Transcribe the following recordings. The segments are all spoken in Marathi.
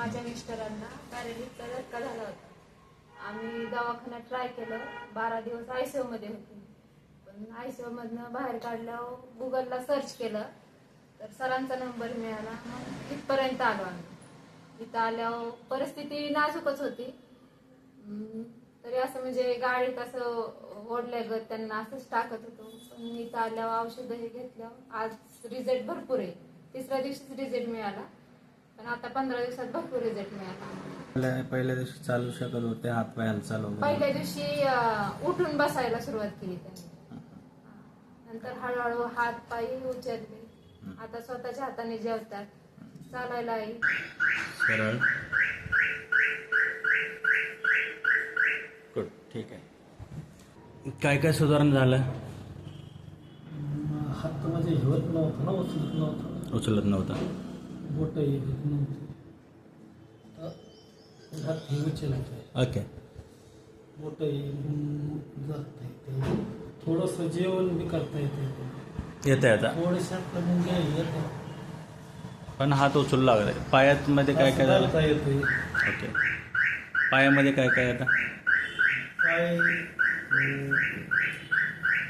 माझ्या मिस्टरांना पॅरेलिसचा धक्का झाला होता? आम्ही दवाखान्यात ट्राय केलं. बारा दिवस आयसीयू मध्ये होते. पण आयसीयू मधनं बाहेर काढल्यावर गुगलला सर्च केलं. तर सरांचा नंबर मिळाला. मग इथपर्यंत आलो आम्ही. इथं आल्यावर परिस्थिती नाजूकच होती. तरी असं म्हणजे गाडीत असं ओढल्यागत त्यांना असंच टाकत होतो. पण मी इथं आल्यावर औषधं हे घेतल्यावर आज रिझल्ट भरपूर आहे. तिसऱ्या दिवशीच रिझल्ट मिळाला. पण आता पंधरा दिवसात भरपूर रिझल्ट मिळाला. पहिल्या पहिल्या दिवशी चालू शकत होते हात पाय हालचाल वगैरे. पहिल्या दिवशी अं, उठून बसायला सुरुवात केली त्यांनी. नंतर हळूहळू हात पायी उचलले आता स्वतःच्या हाताने जेवतात. चालायला आई. सरळ. गुड ठीक आहे. काय काय सुधारणा झालं? हात म्हणजे हिवत नव्हतं ना उचलत नव्हतं. उचलत नव्हता. बोट हे उचलायचे ओके बोट जात येते थोडंसं जेवण बी करता येते येते आता. थोडेसे आपलं मुंग्या येते पण हात उचलू लागलाय. पायात मध्ये काय काय झालं? येते ओके पायामध्ये काय काय आता? पाय अं,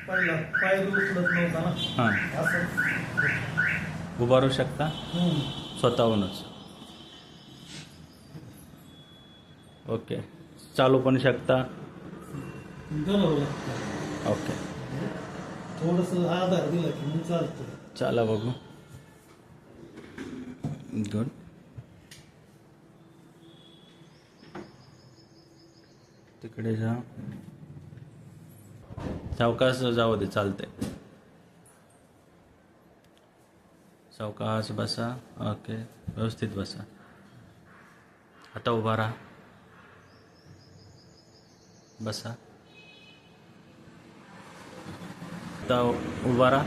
पहिला पाय बी उचलत नव्हता ना. हां. असं. उभारू शकता? हम्म. स्वतःहूनच. ओके. चालू पण शकता. ओके. थोडंसं आधार दिला की मग चालतं. चला बघू. गुड तिकडे जा. सावकाश जाऊ दे चालते सावकाश बसा ओके व्यवस्थित बसा. आता उभा राहा. बसा. आता उभा राहा.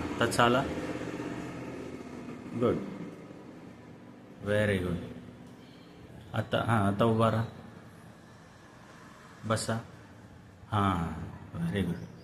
आता चाला. गुड व्हेरी गुड आता हां आता उभा राहा. बसा. हां व्हेरी गुड